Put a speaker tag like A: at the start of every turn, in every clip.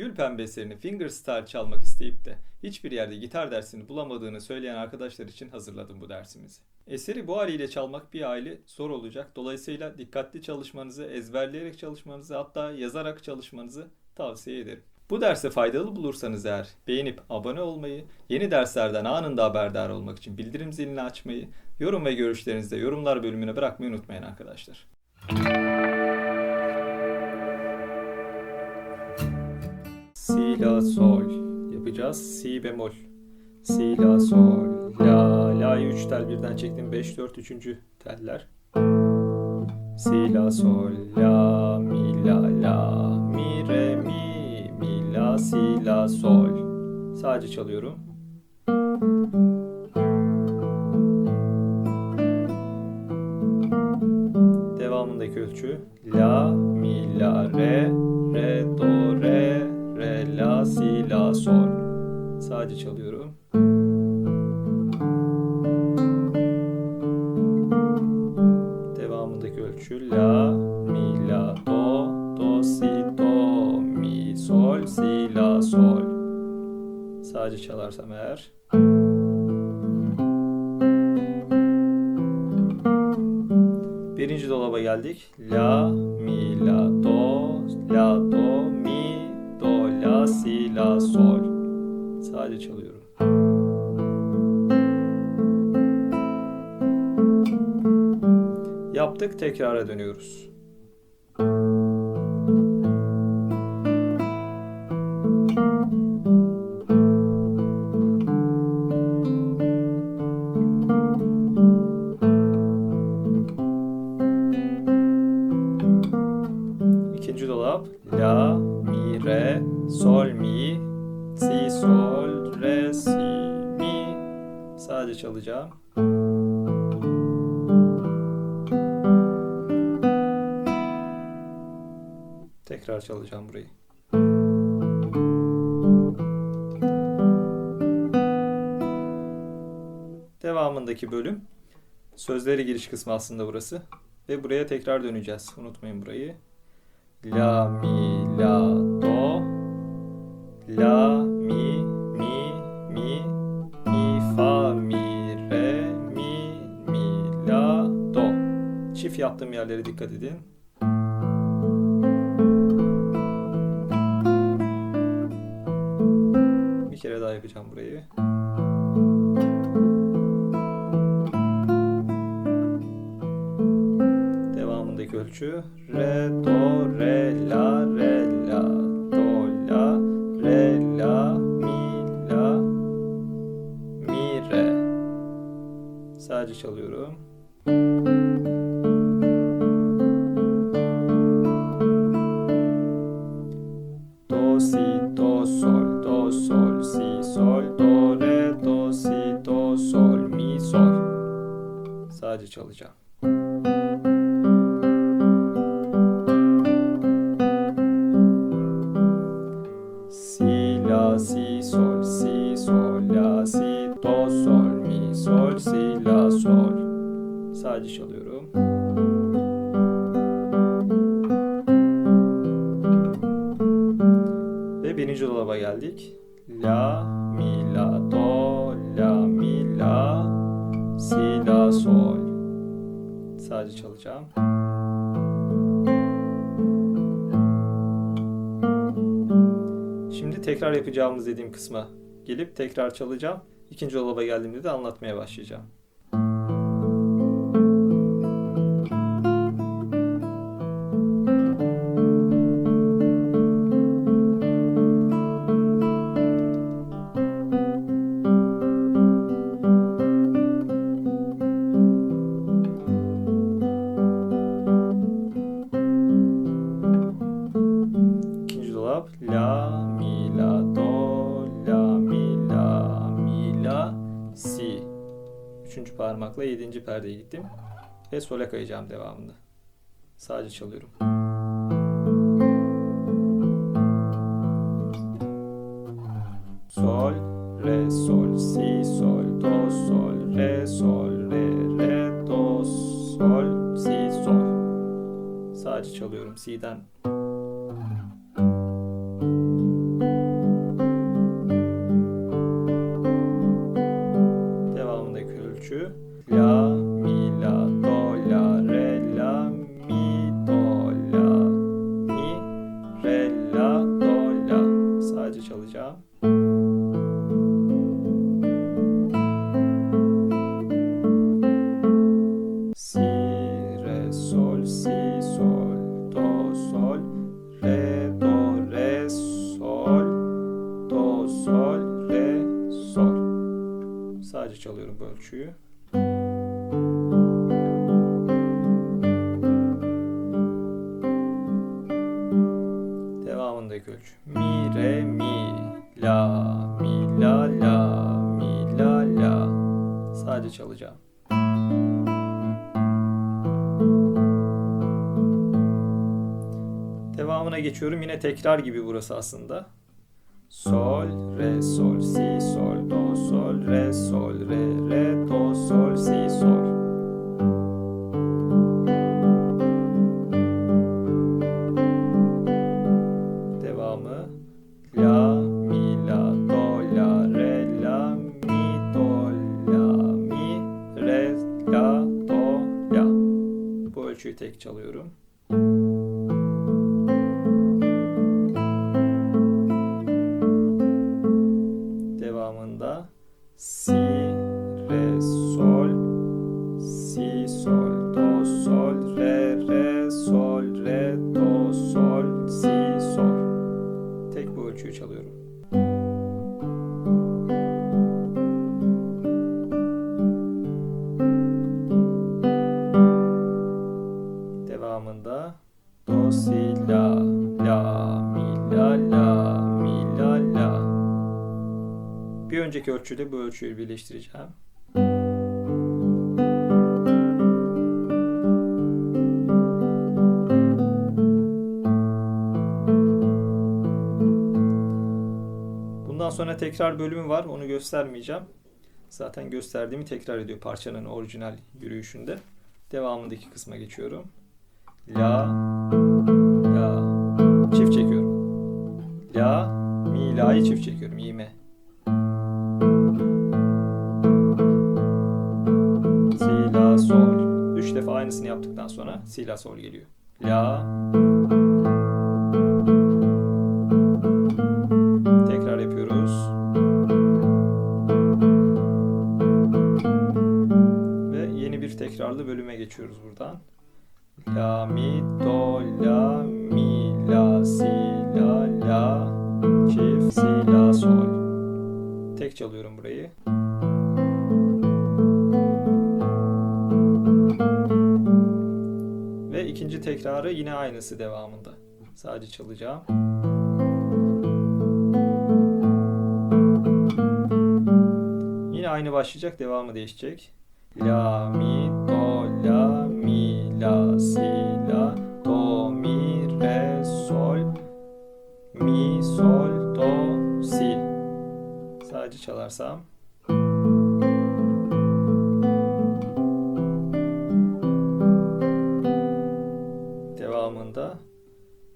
A: Gül pembeslerini fingerstyle çalmak isteyip de hiçbir yerde gitar dersini bulamadığını söyleyen arkadaşlar için hazırladım bu dersimizi. Eseri bu haliyle çalmak bir aile zor olacak. Dolayısıyla dikkatli çalışmanızı, ezberleyerek çalışmanızı hatta yazarak çalışmanızı tavsiye ederim. Bu derse faydalı bulursanız eğer beğenip abone olmayı, yeni derslerden anında haberdar olmak için bildirim zilini açmayı, yorum ve görüşlerinizi de yorumlar bölümüne bırakmayı unutmayın arkadaşlar. Si, Si bemol. Si, la, sol. La, la'yı 3 tel birden çektim. 5, 4, 3. teller. Si, la, sol. La, mi, la, la. Mi, re, mi, mi, la, si, la, sol. Sadece çalıyorum. Devamındaki ölçü. La, mi, la, re, Sadece çalıyorum. Devamındaki ölçü la, mi, la, do, do, si, do, mi, sol, si, la, sol. Sadece çalarsam eğer. Birinci dolaba geldik. La, mi, la, do, la, do, mi, do, la, si, la, sol. Sadece çalıyorum. Yaptık, tekrara dönüyoruz. Tekrar çalacağım burayı. Devamındaki bölüm sözleri giriş kısmı aslında burası. Ve buraya tekrar döneceğiz. Unutmayın burayı. La, mi, la, do. La, mi, mi, mi, mi, fa, mi, re, mi, mi, la, do. Çift yaptığım yerlere dikkat edin. Yapacağım burayı. Devamındaki ölçü re do re la re la do la re la mi la mi re. Sadece çalıyorum. Sadece çalıyorum. Ve birinci dolaba geldik. La, mi, la, do, la, mi, la, si, la, sol. Sadece çalacağım. Şimdi tekrar yapacağımız dediğim kısma gelip tekrar çalacağım. İkinci dolaba geldiğimde de anlatmaya başlayacağım. Parmakla yedinci perdeye gittim ve sole kayacağım devamında. Sadece çalıyorum. Sol, re, sol, si, sol, do, sol, re, sol, re, re, do, sol, si, sol. Sadece çalıyorum Si'den geçiyorum. Yine tekrar gibi burası aslında. Sol, re, sol, si, sol, do, sol, re, sol, do, si, la, la, mi, la, la, mi, la, la. Bir önceki ölçüde bu ölçüyü birleştireceğim. Bundan sonra tekrar bölümü var. Onu göstermeyeceğim. Zaten gösterdiğimi tekrar ediyor parçanın orijinal yürüyüşünde. Devamındaki kısma geçiyorum. La, la, çift çekiyorum. La, mi, la'yı çift çekiyorum. Mi? Si, la, sol. Üç defa aynısını yaptıktan sonra si, la, sol geliyor. La. Tekrar yapıyoruz. Ve yeni bir tekrarlı bölüme geçiyoruz buradan. La, mi, do, la, mi, la, si, la, la, çift, si, la, sol. Tek çalıyorum burayı. Ve ikinci tekrarı yine aynısı devamında. Sadece çalacağım. Yine aynı başlayacak, devamı değişecek. La, mi, do, la, la, si, la, do, mi, re, sol, mi, sol, do, si. Sadece çalarsam. Devamında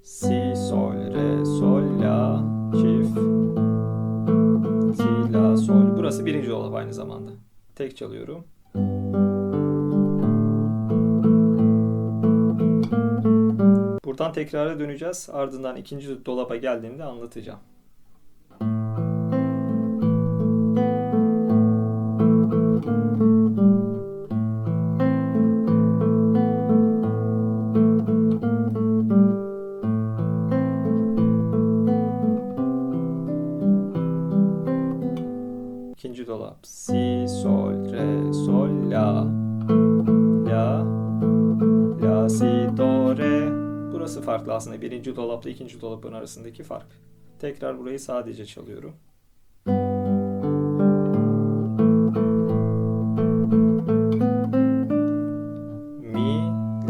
A: si, sol, re, sol, la, çift, si, la, sol. Burası birinci dolap aynı zamanda. Tek çalıyorum. Tekrara döneceğiz. Ardından ikinci dolaba geldiğimde anlatacağım. Aslında. Birinci dolapla ikinci dolabın arasındaki fark. Tekrar burayı sadece çalıyorum. Mi,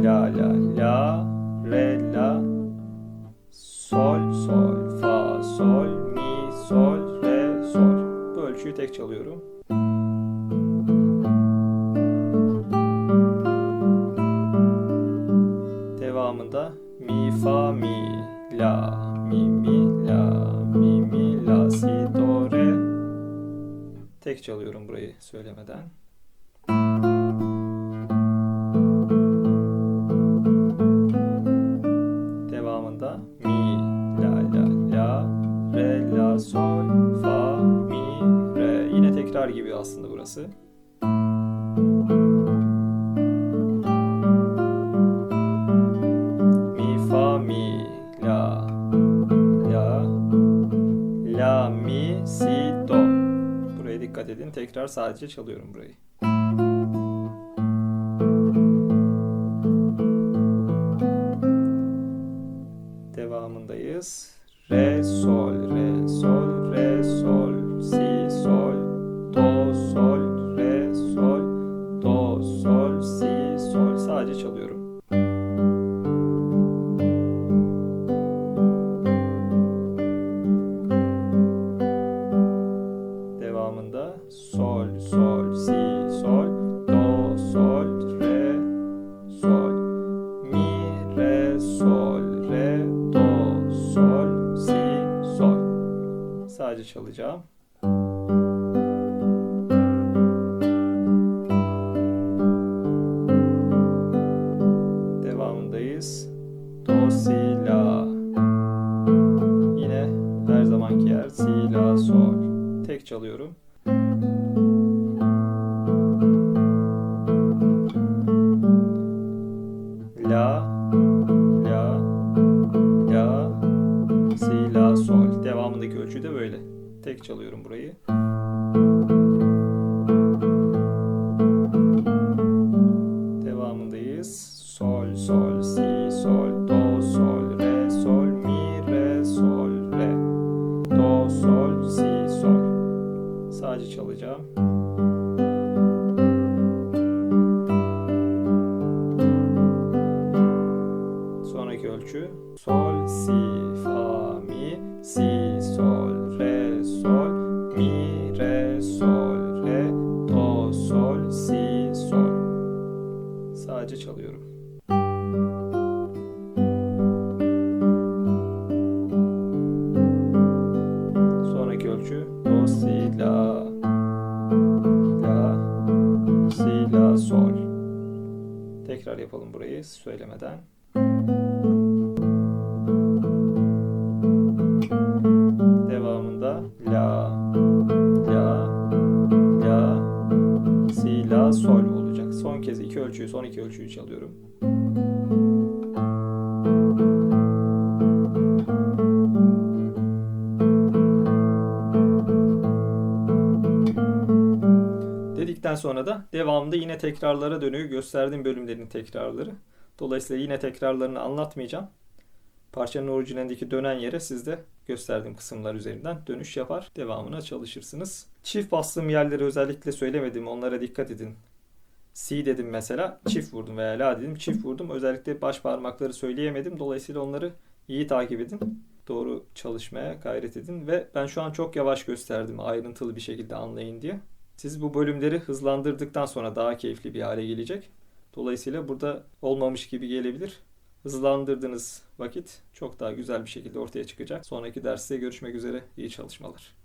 A: la, la, la, re, la, sol, sol, fa, sol, mi, sol, re, sol. Bu ölçüyü tek çalıyorum. devamında mi fa mi la mi mi la mi mi la si do re tek çalıyorum burayı söylemeden. Devamında mi la la la re la sol fa mi re yine tekrar gibi aslında burası. Tekrar sadece çalıyorum burayı. Devamındayız. Re, sol, çalacağım. Tek çalıyorum burayı. Yapalım burayı söylemeden. Devamında la, la, la, si, la, sol olacak. Son kez iki ölçüyü, son iki ölçüyü çalıyorum. Dedikten sonra da devamında yine tekrarlara dönüyor. Gösterdiğim bölümlerin tekrarları. Dolayısıyla yine tekrarlarını anlatmayacağım. Parçanın orijinalindeki dönen yere siz de gösterdiğim kısımlar üzerinden dönüş yapar. Devamına çalışırsınız. Çift bastığım yerleri özellikle söylemedim. Onlara dikkat edin. Si dedim mesela çift vurdum veya la dedim çift vurdum. Özellikle baş parmakları söyleyemedim. Dolayısıyla onları iyi takip edin. Doğru çalışmaya gayret edin ve ben şu an çok yavaş gösterdim ayrıntılı bir şekilde anlayın diye. Siz bu bölümleri hızlandırdıktan sonra daha keyifli bir hale gelecek. Dolayısıyla burada olmamış gibi gelebilir. Hızlandırdığınız vakit çok daha güzel bir şekilde ortaya çıkacak. Sonraki derste görüşmek üzere. İyi çalışmalar.